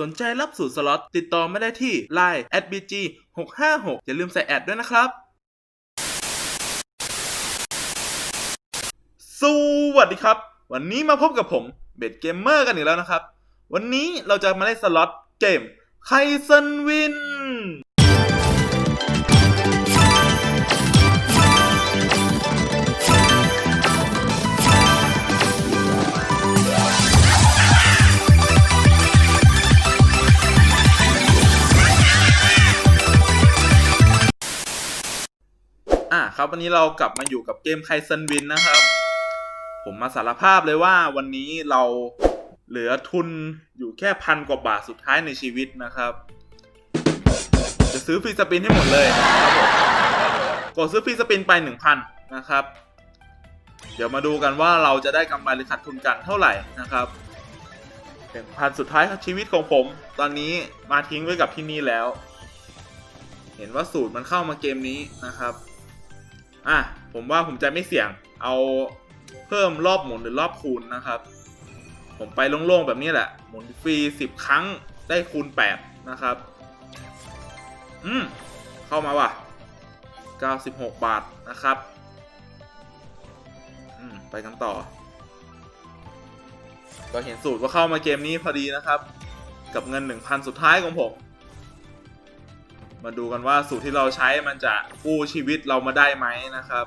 สนใจรับสูตรสล็อตติดต่อไม่ได้ที่ Line at bg 656อย่าลืมใส่แอดด้วยนะครับ สวัสดีครับ วันนี้มาพบกับผมเบดเกมเมอร์กันอีกแล้วนะครับ วันนี้เราจะมาเล่นสล็อตเกมไคเซนวิน วันนี้เรากลับมาอยู่กับเกมไคเซนวินนะครับ ผมมาสารภาพเลยว่าวันนี้เราเหลือทุนอยู่แค่พันกว่าบาทสุดท้ายในชีวิตนะครับ จะซื้อฟรีสปินให้หมดเลยครับผมกดซื้อฟรีสปินไปหนึ่งพันนะครับ เดี๋ยวมาดูกันว่าเราจะได้กำไรหรือขาดทุนกันเท่าไหร่นะครับหนึ่งพันสุดท้ายของชีวิตของผม ตอนนี้มาทิ้งไว้กับที่นี่แล้ว เห็นว่าสูตรมันเข้ามาเกมนี้นะครับ อะผมว่าผมจะไม่เสี่ยงเอาเพิ่มรอบหมุนหรือรอบคูณนะครับ ผมไปโล่งๆแบบนี้แหละ หมุนฟรี10ครั้งได้คูณ8นะครับ อืม เข้ามาว่ะ96บาทนะครับ อืม ไปกันต่อ ก็เห็นสูตรว่าเข้ามาเกมนี้พอดีนะครับ กับเงิน1,000สุดท้ายของผม มาดูกันว่าสูตรที่เราใช้มันจะกู้ชีวิตเรามาได้ไหมนะครับ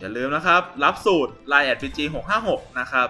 อย่าลืมนะครับ รับสูตร Line แอด PG 656นะครับ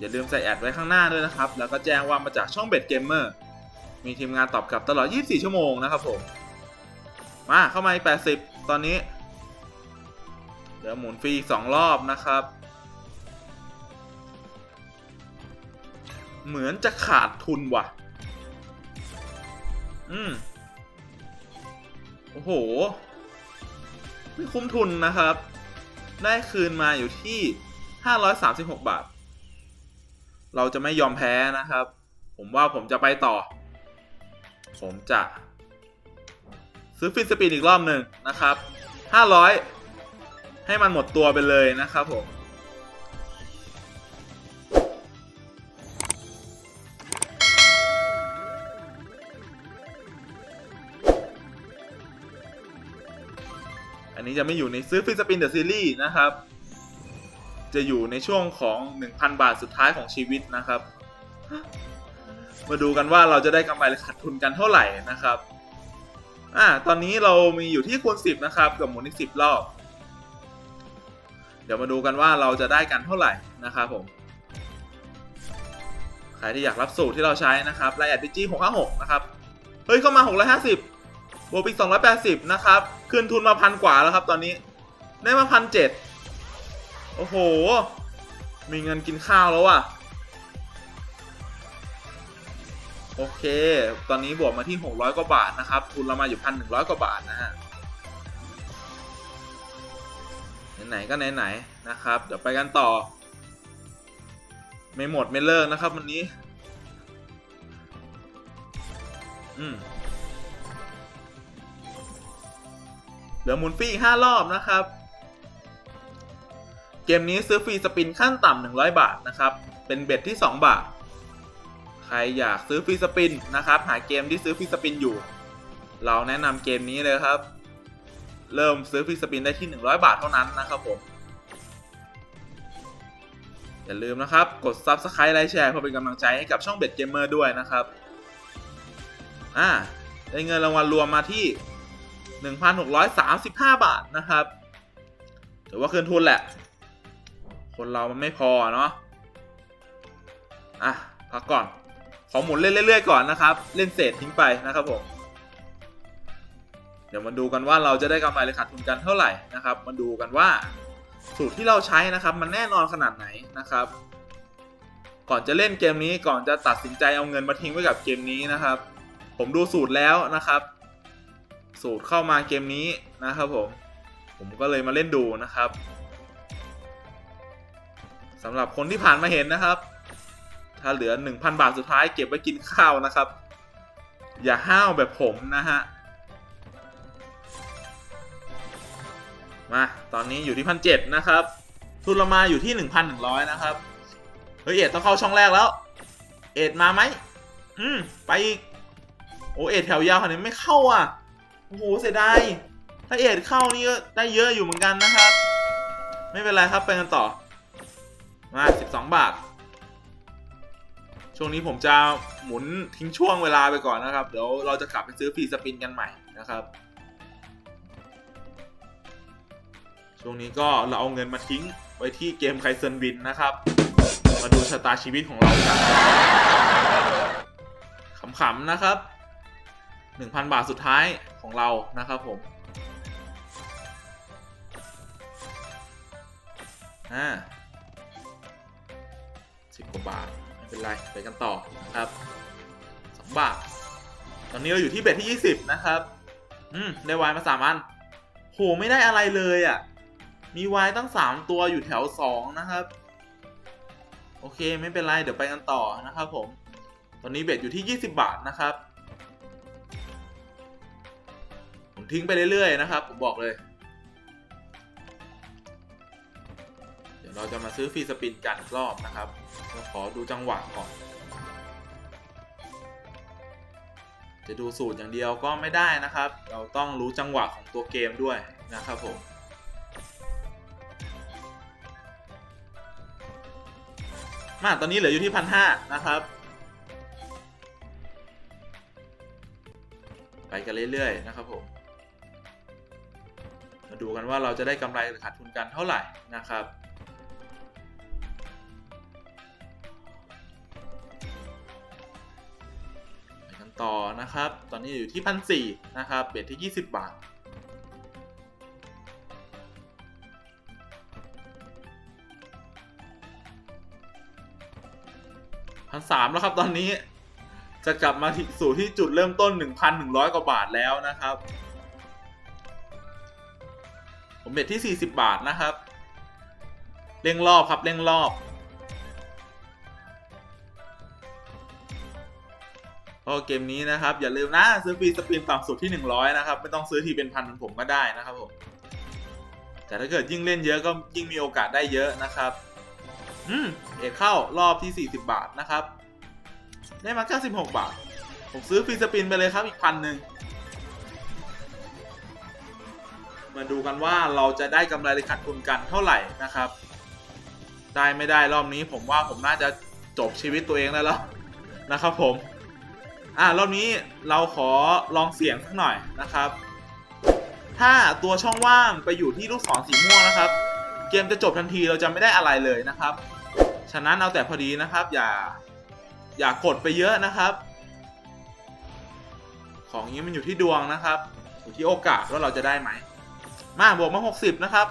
อย่าลืมใส่แอดไว้ข้างหน้าด้วยนะครับ แล้วก็แจ้งว่ามาจากช่องเบ็ดเกมเมอร์มีทีมงานตอบกลับตลอด 24 ชั่วโมงนะครับผม มาเข้ามาอีก80 ตอนนี้ เดี๋ยวหมุนฟรีสอีก2รอบนะครับ เหมือนจะขาดทุนว่ะ อืม โอ้โห ไม่คุ้มทุนนะครับ ได้คืนมาอยู่ที่ 536 บาท เราจะไม่ยอมแพ้นะครับ ผมว่าผมจะไปต่อ ผมจะ ซื้อฟินสปีดอีกรอบหนึ่งนะครับ 500 ให้มันหมดตัวไปเลยนะครับผม นนี้จะไม่อยู่ในซื้อฟิสปินเดอะซีรีส์นะครับ จะอยู่ในช่วงของ 1,000 บาทสุดท้ายของชีวิตนะครับ มาดูกันว่าเราจะได้กำไรหรือขาดทุนกันเท่าไหร่นะครับอ่าตอนนี้เรามีอยู่ที่คูณ10 นะครับกับหมุนอีก10 รอบ เดี๋ยวมาดูกันว่าเราจะได้กันเท่าไหร่นะครับผมใครที่อยากรับสูตรที่เราใช้นะครับรายแอดพีจี656นะครับ เฮ้ย เข้ามา650บวกอีก280นะครับ คืนทุนมาพันกว่าแล้วครับ ตอนนี้ ได้มาพันเจ็ดโอ้โห มีเงินกินข้าวแล้วอะ โอเค ตอนนี้บวกมาที่ 600 กว่าบาทนะครับ ทุนเรามาอยู่1,100กว่าบาทนะฮะ ไหนๆก็ไหนๆนะครับ เดี๋ยวไปกันต่อ ไม่หมดไม่เลิกนะครับวันนี้ อืม เหลือหมุนฟรีอีก5รอบนะครับ เกมนี้ซื้อฟรีสปินขั้นต่ำ100บาทนะครับ เป็นเบ็ดที่ 2 บาท ใครอยากซื้อฟรีสปินนะครับ หาเกมที่ซื้อฟรีสปินอยู่ เราแนะนำเกมนี้เลยครับ เริ่มซื้อฟรีสปินได้ที่ 100 บาทเท่านั้นนะครับผมอย่าลืมนะครับ กด Subscribe ไลค์แชร์เพื่อเป็นกำลังใจให้กับช่องเบ็ดเกมเมอร์ด้วยนะครับ อ่า ได้เงินรางวัลรวมมาที่ 1,635 บาทนะครับถือว่าคืนทุนแหละ คนเรามันไม่พอเนาะอะพักก่อน ขอหมุนเล่นเรื่อยๆก่อนนะครับ เล่นเศษทิ้งไปนะครับผมเดี๋ยวมาดูกันว่าเราจะได้กำไรหรือขาดทุนกันเท่าไหร่นะครับ มาดูกันว่าสูตรที่เราใช้นะครับ มันแน่นอนขนาดไหนนะครับ ก่อนจะเล่นเกมนี้ก่อนจะตัดสินใจเอาเงินมาทิ้งไว้กับเกมนี้นะครับ ผมดูสูตรแล้วนะครับ สูตรเข้ามาเกมนี้นะครับผม ผมก็เลยมาเล่นดูนะครับสำหรับคนที่ผ่านมาเห็นนะครับ ถ้าเหลือ 1,000 บาทสุดท้ายเก็บไว้กินข้าวนะครับ อย่าห้าวแบบผมนะฮะ มา ตอนนี้อยู่ที่พันเจ็ดนะครับทุนเรามาอยู่ที่ 1,100 นะครับ เฮ้ย เอ็ดต้องเข้าช่องแรกแล้ว เอ็ดมาไหม อืม ไปอีก โอเอ็ดแถวยาวขนาดนี้ไม่เข้าอะ โอ้โหเสียดายถ้าเอ็ดเข้านี่ก็ได้เยอะอยู่เหมือนกันนะครับ ไม่เป็นไรครับไปกันต่อ มา 12 บาท ช่วงนี้ผมจะหมุนทิ้งช่วงเวลาไปก่อนนะครับ เดี๋ยวเราจะกลับไปซื้อฟรีสปินกันใหม่นะครับช่วงนี้ก็เราเอาเงินมาทิ้งไว้ที่เกมไคเซนวินนะครับ มาดูชะตาชีวิตของเรากันขำๆนะครับ 1,000 บาทสุดท้ายของเรานะครับผมอ่าสิบกว่าบาท ไม่เป็นไร ไปกันต่อครับสองบาท ตอนนี้เราอยู่ที่เบ็ดที่20นะครับ อืม ได้วายมาสามอัน โห ไม่ได้อะไรเลยอะ่ะ มีวายตั้ง3ตัวอยู่แถว2นะครับ โอเค ไม่เป็นไร เดี๋ยวไปกันต่อนะครับผม ตอนนี้เบ็ดอยู่ที่20บาทนะครับ ผมทิ้งไปเรื่อยๆนะครับ ผมบอกเลย เดี๋ยวเราจะมาซื้อฟรีสปินกันรอบนะครับเราขอดูจังหวะก่อน จะดูสูตรอย่างเดียวก็ไม่ได้นะครับ เราต้องรู้จังหวะของตัวเกมด้วยนะครับผมมาตอนนี้เหลืออยู่ที่พันห้านะครับ ไปกันเรื่อยๆนะครับผม ดูกันว่าเราจะได้กำไรหรือขาดทุนกันเท่าไหร่นะครับไปกันต่อนะครับ ตอนนี้อยู่ที่พันสี่นะครับเบ็ดที่ 20 บาทพันสามแล้วครับตอนนี้จะกลับมาสู่ที่จุดเริ่มต้น 1,100 กว่าบาทแล้วนะครับ ผมเบ็ดที่ 40 บาทนะครับ เร่งรอบครับเร่งรอบ ก็เกมนี้นะครับ อย่าลืมนะ ซื้อฟรีสปินต่ำสุดที่ 100 นะครับ ไม่ต้องซื้อทีเป็นพันเหมือนผมก็ได้นะครับผม แต่ถ้าเกิดยิ่งเล่นเยอะก็ยิ่งมีโอกาสได้เยอะนะครับอืม เอกเข้ารอบที่ 40 บาทนะครับ ได้มา 96 บาท ผมซื้อฟรีสปินไปเลยครับอีกพันหนึ่ง มาดูกันว่าเราจะได้กำไรหรือขาดทุนกันเท่าไหร่นะครับ ได้ไม่ได้รอบนี้ผมว่าผมน่าจะจบชีวิตตัวเองได้แล้วนะครับผม อ่ารอบนี้เราขอลองเสียงสักหน่อยนะครับ ถ้าตัวช่องว่างไปอยู่ที่ลูกศรสีม่วงนะครับ เกมจะจบทันทีเราจะไม่ได้อะไรเลยนะครับ ฉะนั้นเอาแต่พอดีนะครับ อย่าอย่ากดไปเยอะนะครับ ของนี้มันอยู่ที่ดวงนะครับ อยู่ที่โอกาสว่าเราจะได้ไหม มาบวกมา 60 นะครับ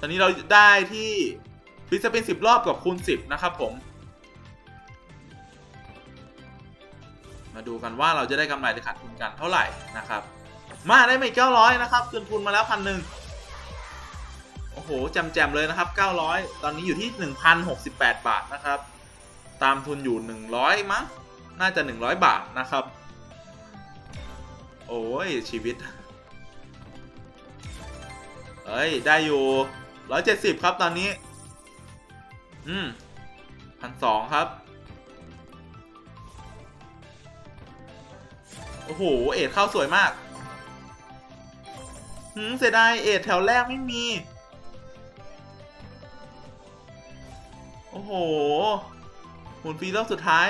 ตอนนี้เราได้ที่ฟิสเป็น 10 รอบกับคูณ 10 นะครับผม มาดูกันว่าเราจะได้กำไรหรือขาดทุนกันเท่าไหร่นะครับ มาได้ไม่900 นะครับคืนทุนมาแล้วพันหนึ่งโอ้โหแจมๆเลยนะครับ 900 ตอนนี้อยู่ที่ 1,068 บาทนะครับ ตามทุนอยู่ 100 มั้ง น่าจะ 100 บาทนะครับ โอ้ยชีวิต เอ้ย ได้อยู่170ครับตอนนี้ อืมพันสองครับ โอ้โห เอ็ดเข้าสวยมากหืมเสียดายเอ็ดแถวแรกไม่มี โอ้โหหมุนฟรีรอบสุดท้าย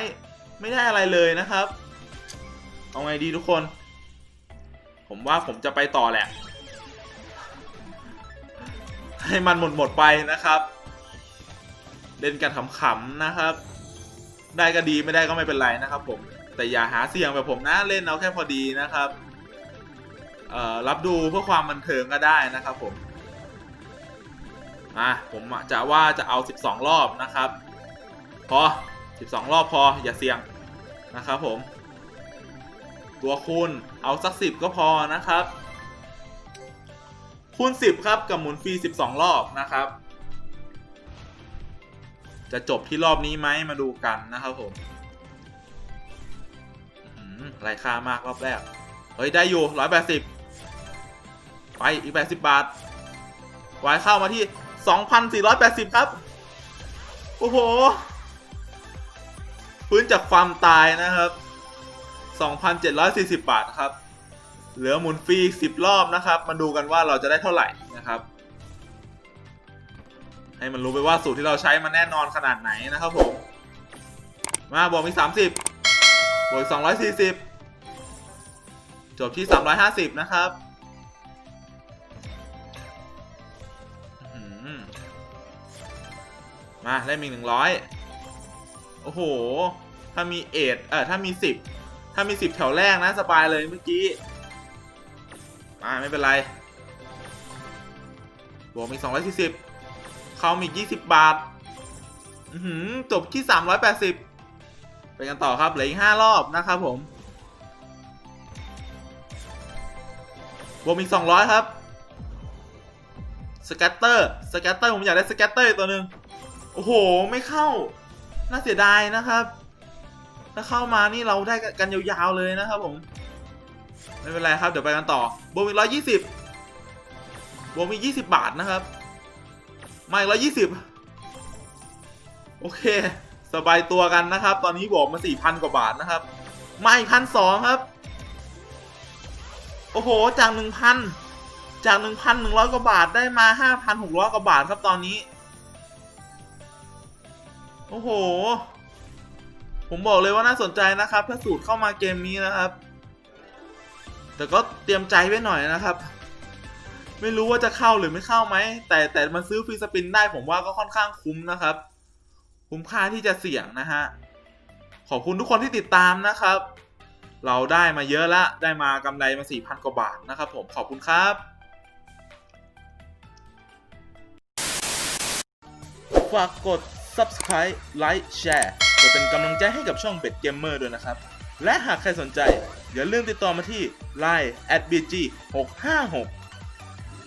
ไม่ได้อะไรเลยนะครับ เอาไงดีทุกคน ผมว่าผมจะไปต่อแหละ ให้มันหมดหมดไปนะครับ เล่นกันขำๆนะครับ ได้ก็ดีไม่ได้ก็ไม่เป็นไรนะครับ ผม แต่อย่าหาเสี่ยงแบบผมนะเล่นเอาแค่พอดีนะครับเอ่อรับดูเพื่อความบันเทิงก็ได้นะครับผมอะผมจะว่าจะเอา 12 รอบนะครับ พอ 12 รอบพออย่าเสี่ยงนะครับผม ตัวคูณเอาสัก 10 ก็พอนะครับ คูณ 10 ครับ กับหมุนฟรี 12 รอบนะครับ จะจบที่รอบนี้ไหมมาดูกันนะครับผมอื้อหือไรค่ามากรอบแรก เฮ้ย ได้อยู่ 180 ไปอีก 80 บาทวายเข้ามาที่ 2,480 ครับ โอ้โหฟื้นจากความตายนะครับ 2,740 บาทครับ เหลือหมุนฟรี10 รอบนะครับ มาดูกันว่าเราจะได้เท่าไหร่นะครับ ให้มันรู้ไปว่าสูตรที่เราใช้มันแน่นอนขนาดไหนนะครับผม มาบวกมี 30 บวกอีก240 จบที่ 350 นะครับอื้อหือมาเล่นอีก100โอ้โห ถ้ามีเอ็ดเออถ้ามี10ถ้ามี10แถวแรกนะ สบายเลยเมื่อกี้ มาไม่เป็นไร บวกมี240เขามี20บาท อือหือจบที่380ไปกันต่อครับเหลืออีก5รอบนะครับผม บวกอีก200ครับ สแกตเตอร์ สแกตเตอร์ผมอยากได้สแกตเตอร์ตัวหนึ่งโอ้โห ไม่เข้า น่าเสียดายนะครับ ถ้าเข้ามานี่เราได้กันยาวๆเลยนะครับผม ไม่เป็นไรครับ เดี๋ยวไปกันต่อบวกอีก120บวกมี20บบาทนะครับ มาอีก120โอเค สบายตัวกันนะครับ ตอนนี้บวกมา4,000กว่าบาทนะครับ มาอีกพันสองครับ โอ้โห จาก1,000จาก1,100กว่าบาทได้มา5,600กว่าบาทครับตอนนี้ โอ้โห ผมบอกเลยว่าน่าสนใจนะครับ ถ้าสูตรเข้ามาเกมนี้นะครับ แต่ก็เตรียมใจไว้หน่อยนะครับ ไม่รู้ว่าจะเข้าหรือไม่เข้าไหม แต่แต่มันซื้อฟรีสปินได้ผมว่าก็ค่อนข้างคุ้มนะครับ คุ้มค่าที่จะเสี่ยงนะฮะ ขอบคุณทุกคนที่ติดตามนะครับ เราได้มาเยอะละ ได้มากำไรมา 4,000 กว่าบาทนะครับผม ขอบคุณครับฝากกด subscribe like share เพื่อเป็นกำลังใจให้กับช่องเป็ดเกมเมอร์ด้วยนะครับ และหากใครสนใจ อย่าลืมติดต่อมาที่ line at bg 656